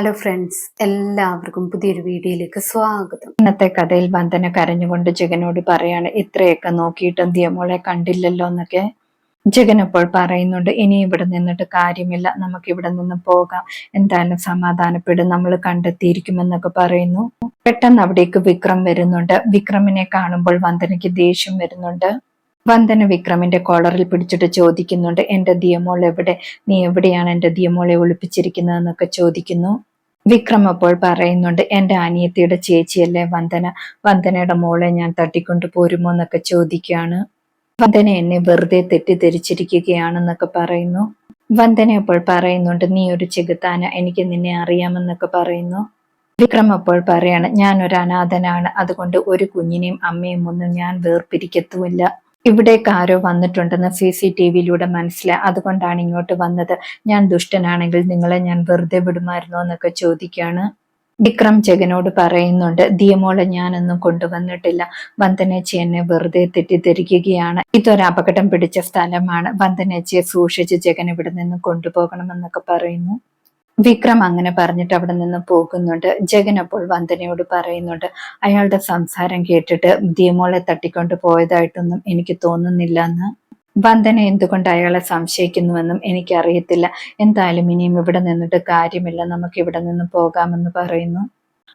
Hello friends എല്ലാവർക്കും പുതിയൊരു വീഡിയോയിലേക്ക് സ്വാഗതം. ഇന്നത്തെ കഥയിൽ വന്ദന കരഞ്ഞുകൊണ്ട് ജഗനോട് പറയാണ് ഇത്രയൊക്കെ നോക്കിയിട്ടും ദിയമോളെ കണ്ടില്ലല്ലോ എന്നൊക്കെ. ജഗൻ അപ്പോൾ പറയുന്നുണ്ട് ഇനി ഇവിടെ നിന്നിട്ട് കാര്യമില്ല. നമുക്ക് ഇവിടെ നിന്ന് പോകാം. എന്തായാലും സമാധാനപ്പെടും. നമ്മൾ കണ്ടെത്തിയിരിക്കുമെന്നൊക്കെ പറയുന്നു. പെട്ടെന്ന് അവിടേക്ക് വിക്രം വരുന്നുണ്ട്. വിക്രമിനെ കാണുമ്പോൾ വന്ദനയ്ക്ക് ദേഷ്യം വരുന്നുണ്ട്. വന്ദന വിക്രമിന്റെ കോളറിൽ പിടിച്ചിട്ട് ചോദിക്കുന്നുണ്ട് എന്റെ ദിയമോൾ എവിടെ? നീ എവിടെയാണ് എന്റെ ദിയമോളെ ഒളിപ്പിച്ചിരിക്കുന്നതെന്നൊക്കെ ചോദിക്കുന്നു. വിക്രം അപ്പോൾ പറയുന്നുണ്ട് എന്റെ അനിയത്തിയുടെ ചേച്ചിയല്ലേ വന്ദന? വന്ദനയുടെ മോളെ ഞാൻ തട്ടിക്കൊണ്ട് പോരുമോ എന്നൊക്കെ ചോദിക്കുകയാണ്. വന്ദന എന്നെ വെറുതെ തെറ്റിദ്ധരിച്ചിരിക്കുകയാണെന്നൊക്കെ പറയുന്നു. വന്ദന അപ്പോൾ പറയുന്നുണ്ട് നീ ഒരു ചെകുത്താന എനിക്ക് നിന്നെ അറിയാമെന്നൊക്കെ പറയുന്നു. വിക്രം അപ്പോൾ പറയാണ് ഞാൻ ഒരു അനാഥനാണ് അതുകൊണ്ട് ഒരു കുഞ്ഞിനെയും അമ്മയും ഒന്നും ഞാൻ വേർപിരിക്കത്തുമില്ല. ഇവിടേക്ക് ആരോ വന്നിട്ടുണ്ടെന്ന് സി സി ടി വിയിലൂടെ മനസ്സിലായി അതുകൊണ്ടാണ് ഇങ്ങോട്ട് വന്നത്. ഞാൻ ദുഷ്ടനാണെങ്കിൽ നിങ്ങളെ ഞാൻ വെറുതെ വിടുമായിരുന്നോ എന്നൊക്കെ ചോദിക്കുകയാണ് വിക്രം ജഗനോട് പറയുന്നുണ്ട് ദിയമോളെ ഞാനൊന്നും കൊണ്ടുവന്നിട്ടില്ല. വന്ദനേച്ചി എന്നെ വെറുതെ തെറ്റിദ്ധരിക്കുകയാണ്. ഇതൊരു അപകടം പിടിച്ച സ്ഥലമാണ്. വന്ദനേച്ചിയെ സൂക്ഷിച്ച് ജഗൻ ഇവിടെ നിന്ന് കൊണ്ടുപോകണമെന്നൊക്കെ പറയുന്നു. വിക്രം അങ്ങനെ പറഞ്ഞിട്ട് അവിടെ നിന്ന് പോകുന്നുണ്ട്. ജഗൻ അപ്പോൾ വന്ദനയോട് പറയുന്നുണ്ട് അയാളുടെ സംസാരം കേട്ടിട്ട് ദിയമോളെ തട്ടിക്കൊണ്ട് പോയതായിട്ടൊന്നും എനിക്ക് തോന്നുന്നില്ല എന്ന് വന്ദന എന്തുകൊണ്ട് അയാളെ സംശയിക്കുന്നുവെന്നും എനിക്കറിയത്തില്ല. എന്തായാലും ഇനിയും ഇവിടെ നിന്നിട്ട് കാര്യമില്ല. നമുക്ക് ഇവിടെ നിന്ന് പോകാമെന്ന് പറയുന്നു.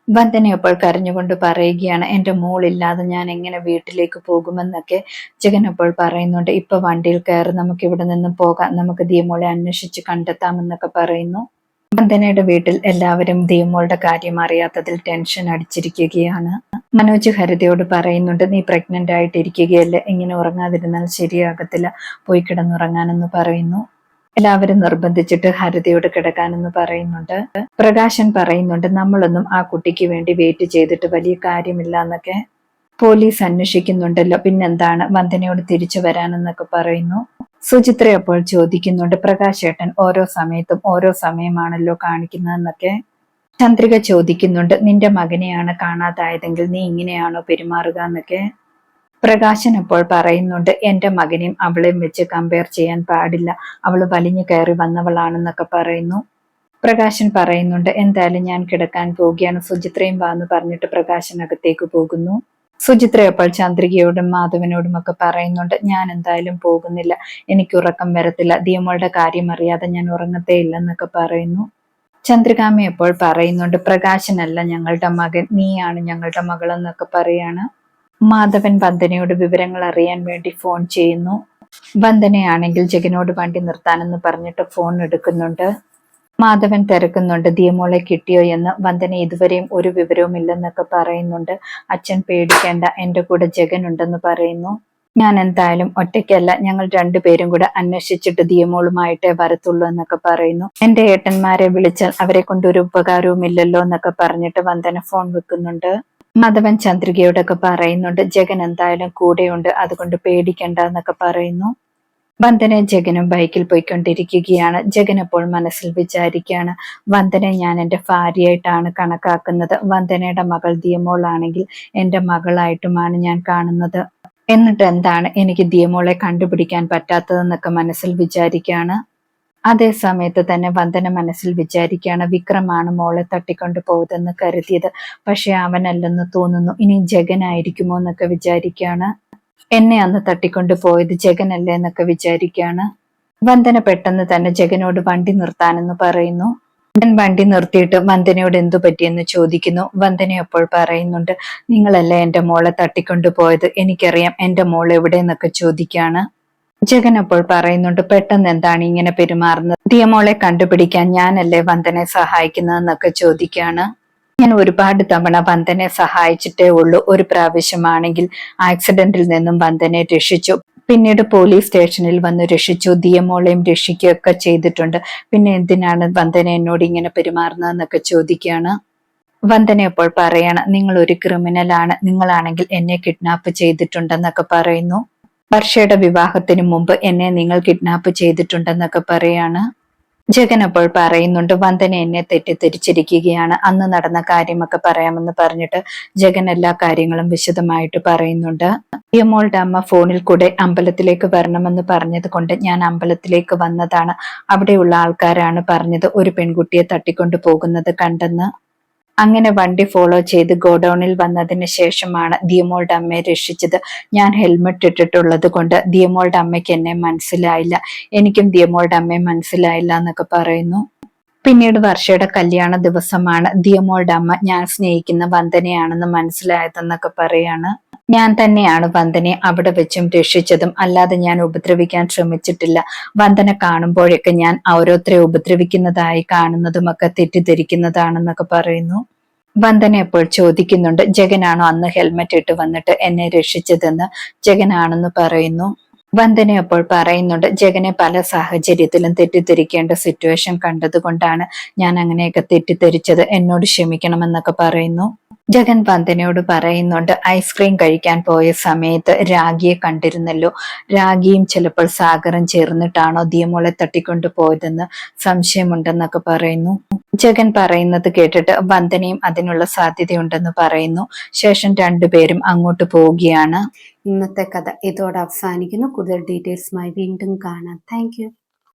വന്ദന അപ്പോൾ കരഞ്ഞുകൊണ്ട് പറയുകയാണ് എന്റെ മോളില്ലാതെ ഞാൻ എങ്ങനെ വീട്ടിലേക്ക് പോകുമെന്നൊക്കെ. ജഗൻ അപ്പോൾ പറയുന്നുണ്ട് ഇപ്പൊ വണ്ടിയിൽ കയറി നമുക്ക് ഇവിടെ നിന്ന് പോകാം. നമുക്ക് ദിയമോളെ അന്വേഷിച്ച് കണ്ടെത്താമെന്നൊക്കെ പറയുന്നു. വന്ദനയുടെ വീട്ടിൽ എല്ലാവരും ദീമോളുടെ കാര്യം അറിയാത്തതിൽ ടെൻഷൻ അടിച്ചിരിക്കുകയാണ്. മനോജ് ഹരിതയോട് പറയുന്നുണ്ട് നീ പ്രഗ്നന്റ് ആയിട്ടിരിക്കുകയല്ലേ? ഇങ്ങനെ ഉറങ്ങാതിരുന്നാൽ ശരിയാകത്തില്ല. പോയി കിടന്നുറങ്ങാനെന്ന് പറയുന്നു. എല്ലാവരും നിർബന്ധിച്ചിട്ട് ഹരിതയോട് കിടക്കാനെന്ന് പറയുന്നുണ്ട്. പ്രകാശൻ പറയുന്നുണ്ട് നമ്മളൊന്നും ആ കുട്ടിക്ക് വേണ്ടി വെയിറ്റ് ചെയ്തിട്ട് വലിയ കാര്യമില്ല എന്നൊക്കെ. പോലീസ് അന്വേഷിക്കുന്നുണ്ടല്ലോ പിന്നെന്താണ്? വന്ദനയോട് തിരിച്ചു വരാനെന്നൊക്കെ പറയുന്നു. സുചിത്ര അപ്പോൾ ചോദിക്കുന്നുണ്ട്. പ്രകാശേട്ടൻ ഓരോ സമയത്തും ഓരോ സമയമാണല്ലോ കാണിക്കുന്നതെന്നൊക്കെ ചന്ദ്രിക ചോദിക്കുന്നുണ്ട്. നിന്റെ മകനെയാണ് കാണാതായതെങ്കിൽ നീ ഇങ്ങനെയാണോ പെരുമാറുക? എന്നൊക്കെ പ്രകാശൻ അപ്പോൾ പറയുന്നുണ്ട്. എന്റെ മകനെയും അവളെയും വെച്ച് കമ്പയർ ചെയ്യാൻ പാടില്ല. അവൾ വലിഞ്ഞു കയറി വന്നവളാണെന്നൊക്കെ പറയുന്നു. പ്രകാശൻ പറയുന്നുണ്ട്. എന്തായാലും ഞാൻ കിടക്കാൻ പോവുകയാണ്. സുചിത്രയും വാന്ന് പറഞ്ഞിട്ട് പ്രകാശൻ അകത്തേക്ക് പോകുന്നു. സുചിത്ര അപ്പോൾ ചന്ദ്രികയോടും മാധവനോടും ഒക്കെ പറയുന്നുണ്ട് ഞാൻ എന്തായാലും പോകുന്നില്ല. എനിക്ക് ഉറക്കം വരത്തില്ല. ദിയമ്മളുടെ കാര്യം അറിയാതെ ഞാൻ ഉറങ്ങത്തേ ഇല്ലെന്നൊക്കെ പറയുന്നു. ചന്ദ്രികാമി എപ്പോൾ പറയുന്നുണ്ട് പ്രകാശനല്ല ഞങ്ങളുടെ മകൻ. നീയാണ് ഞങ്ങളുടെ മകൾ എന്നൊക്കെ പറയാണ്. മാധവൻ വന്ദനയോട് വിവരങ്ങൾ അറിയാൻ വേണ്ടി ഫോൺ ചെയ്യുന്നു. വന്ദനയാണെങ്കിൽ ജഗനോട് വണ്ടി നിർത്താനെന്ന് പറഞ്ഞിട്ട് ഫോൺ എടുക്കുന്നുണ്ട്. മാധവൻ തിരക്കുന്നുണ്ട്. ദിയമോളെ കിട്ടിയോ എന്ന് വന്ദന ഇതുവരെയും ഒരു വിവരവും ഇല്ലെന്നൊക്കെ പറയുന്നുണ്ട്. അച്ഛൻ പേടിക്കേണ്ട എന്റെ കൂടെ ജഗൻ ഉണ്ടെന്ന് പറയുന്നു. ഞാൻ എന്തായാലും ഒറ്റയ്ക്കല്ല. ഞങ്ങൾ രണ്ടുപേരും കൂടെ അന്വേഷിച്ചിട്ട് ദിയമോളുമായിട്ടേ വരത്തുള്ളൂ എന്നൊക്കെ പറയുന്നു. എന്റെ ഏട്ടന്മാരെ വിളിച്ചാൽ അവരെ കൊണ്ട് ഒരു ഉപകാരവും ഇല്ലല്ലോ എന്നൊക്കെ പറഞ്ഞിട്ട് വന്ദന ഫോൺ വെക്കുന്നുണ്ട്. മാധവൻ ചന്ദ്രികയോടൊക്കെ പറയുന്നുണ്ട് ജഗൻ എന്തായാലും കൂടെയുണ്ട്. അതുകൊണ്ട് പേടിക്കണ്ട എന്നൊക്കെ പറയുന്നു. വന്ദന ജഗനും ബൈക്കിൽ പോയിക്കൊണ്ടിരിക്കുകയാണ്. ജഗൻ അപ്പോൾ മനസ്സിൽ വിചാരിക്കുകയാണ് വന്ദന ഞാൻ എന്റെ ഭാര്യയായിട്ടാണ് കണക്കാക്കുന്നത്. വന്ദനയുടെ മകൾ ദിയമോളാണെങ്കിൽ എന്റെ മകളായിട്ടുമാണ് ഞാൻ കാണുന്നത്. എന്നിട്ട് എന്താണ് എനിക്ക് ദിയമോളെ കണ്ടുപിടിക്കാൻ പറ്റാത്തതെന്നൊക്കെ മനസ്സിൽ വിചാരിക്കുകയാണ്. അതേ സമയത്ത് തന്നെ വന്ദന മനസ്സിൽ വിചാരിക്കുകയാണ് വിക്രമാണ് മോളെ തട്ടിക്കൊണ്ടു പോകുതെന്ന് കരുതിയത്. പക്ഷെ അവനല്ലെന്ന് തോന്നുന്നു ഇനി ജഗനായിരിക്കുമോ എന്നൊക്കെ വിചാരിക്കുകയാണ്. എന്നെ അന്ന് തട്ടിക്കൊണ്ടു പോയത് ജഗനല്ലേ എന്നൊക്കെ വിചാരിക്കുകയാണ് വന്ദന പെട്ടെന്ന് തന്നെ ജഗനോട് വണ്ടി നിർത്താനെന്ന് പറയുന്നു. ഞാൻ വണ്ടി നിർത്തിയിട്ട് വന്ദനയോട് എന്തു പറ്റിയെന്ന് ചോദിക്കുന്നു. വന്ദന അപ്പോൾ പറയുന്നുണ്ട് നിങ്ങളല്ലേ എന്റെ മോളെ തട്ടിക്കൊണ്ടു പോയത്? എനിക്കറിയാം എന്റെ മോൾ എവിടെയെന്നൊക്കെ ചോദിക്കാണ്. ജഗൻ അപ്പോൾ പറയുന്നുണ്ട് പെട്ടെന്ന് എന്താണ് ഇങ്ങനെ പെരുമാറുന്നത്? ദിയമോളെ കണ്ടുപിടിക്കാൻ ഞാനല്ലേ വന്ദനെ സഹായിക്കുന്നതെന്നൊക്കെ ചോദിക്കാണ്. ഞാൻ ഒരുപാട് തവണ വന്ദനെ സഹായിച്ചിട്ടേ ഉള്ളൂ. ഒരു പ്രാവശ്യമാണെങ്കിൽ ആക്സിഡന്റിൽ നിന്നും വന്ദനെ രക്ഷിച്ചു. പിന്നീട് പോലീസ് സ്റ്റേഷനിൽ വന്ന് രക്ഷിച്ചു. ദിയമോളെയും രക്ഷിക്കുകയൊക്കെ ചെയ്തിട്ടുണ്ട്. പിന്നെ എന്തിനാണ് വന്ദന എന്നോട് ഇങ്ങനെ പെരുമാറുന്നതെന്നൊക്കെ ചോദിക്കുകയാണ്. വന്ദന അപ്പോൾ പറയാണ് നിങ്ങൾ ഒരു ക്രിമിനലാണ് നിങ്ങളാണെങ്കിൽ എന്നെ കിഡ്നാപ്പ് ചെയ്തിട്ടുണ്ടെന്നൊക്കെ പറയുന്നു. വർഷയുടെ വിവാഹത്തിന് മുമ്പ് എന്നെ നിങ്ങൾ കിഡ്നാപ്പ് ചെയ്തിട്ടുണ്ടെന്നൊക്കെ പറയാണ്. ജഗൻ അപ്പോൾ പറയുന്നുണ്ട് വന്ദന എന്നെ തെറ്റിദ്ധരിച്ചിരിക്കുകയാണ്. അന്ന് നടന്ന കാര്യമൊക്കെ പറയാമെന്ന് പറഞ്ഞിട്ട് ജഗൻ എല്ലാ കാര്യങ്ങളും വിശദമായിട്ട് പറയുന്നുണ്ട്. യമോളുടെ അമ്മ ഫോണിൽ കൂടെ അമ്പലത്തിലേക്ക് വരണമെന്ന് പറഞ്ഞത് കൊണ്ട് ഞാൻ അമ്പലത്തിലേക്ക് വന്നതാണ്. അവിടെയുള്ള ആൾക്കാരാണ് പറഞ്ഞത് ഒരു പെൺകുട്ടിയെ തട്ടിക്കൊണ്ടു പോകുന്നത് കണ്ടെന്ന്. അങ്ങനെ വണ്ടി ഫോളോ ചെയ്ത് ഗോഡൌണിൽ വന്നതിന് ശേഷമാണ് ദിയമോളുടെ അമ്മയെ രക്ഷിച്ചത്. ഞാൻ ഹെൽമെറ്റ് ഇട്ടിട്ടുള്ളത് കൊണ്ട് ദിയമോളുടെ അമ്മയ്ക്ക് എന്നെ മനസ്സിലായില്ല. എനിക്കും ദിയമോളുടെ അമ്മയെ മനസ്സിലായില്ല എന്നൊക്കെ പറയുന്നു. പിന്നീട് വർഷയുടെ കല്യാണ ദിവസമാണ്. ദിയമോളുടെ അമ്മ ഞാൻ സ്നേഹിക്കുന്ന വന്ദനയാണെന്ന് മനസ്സിലായതെന്നൊക്കെ പറയാണ്. ഞാൻ തന്നെയാണ് വന്ദനെ അവിടെ വെച്ചും രക്ഷിച്ചതും. അല്ലാതെ ഞാൻ ഉപദ്രവിക്കാൻ ശ്രമിച്ചിട്ടില്ല. വന്ദന കാണുമ്പോഴൊക്കെ ഞാൻ ഓരോരുത്തരെ ഉപദ്രവിക്കുന്നതായി കാണുന്നതുമൊക്കെ തെറ്റിദ്ധരിക്കുന്നതാണെന്നൊക്കെ പറയുന്നു. വന്ദന അപ്പോൾ ചോദിക്കുന്നുണ്ട് ജഗനാണോ അന്ന് ഹെൽമെറ്റ് ഇട്ട് വന്നിട്ട് എന്നെ രക്ഷിച്ചതെന്ന്? ജഗനാണെന്ന് പറയുന്നു. വന്ദന അപ്പോൾ പറയുന്നുണ്ട് ജഗനെ പല സാഹചര്യത്തിലും തെറ്റിദ്ധരിക്കേണ്ട സിറ്റുവേഷൻ കണ്ടതുകൊണ്ടാണ് ഞാൻ അങ്ങനെയൊക്കെ തെറ്റിദ്ധരിച്ചത്. എന്നോട് ക്ഷമിക്കണമെന്നൊക്കെ പറയുന്നു. ജഗൻ വന്ദനയോട് പറയുന്നുണ്ട് ഐസ്ക്രീം കഴിക്കാൻ പോയ സമയത്ത് രാഗിയെ കണ്ടിരുന്നല്ലോ. രാഗിയും ചിലപ്പോൾ സാഗറും ചേർന്നിട്ടാണോ ദിയമോളെ തട്ടിക്കൊണ്ടു പോയതെന്ന് സംശയമുണ്ടെന്നൊക്കെ പറയുന്നു. ജഗൻ പറയുന്നത് കേട്ടിട്ട് വന്ദനയും അതിനുള്ള സാധ്യതയുണ്ടെന്ന് പറയുന്നു. ശേഷം രണ്ടുപേരും അങ്ങോട്ട് പോവുകയാണ്. ഇന്നത്തെ കഥ ഇതോടെ അവസാനിക്കുന്നു. കൂടുതൽ ഡീറ്റെയിൽസുമായി വീണ്ടും കാണാം. താങ്ക്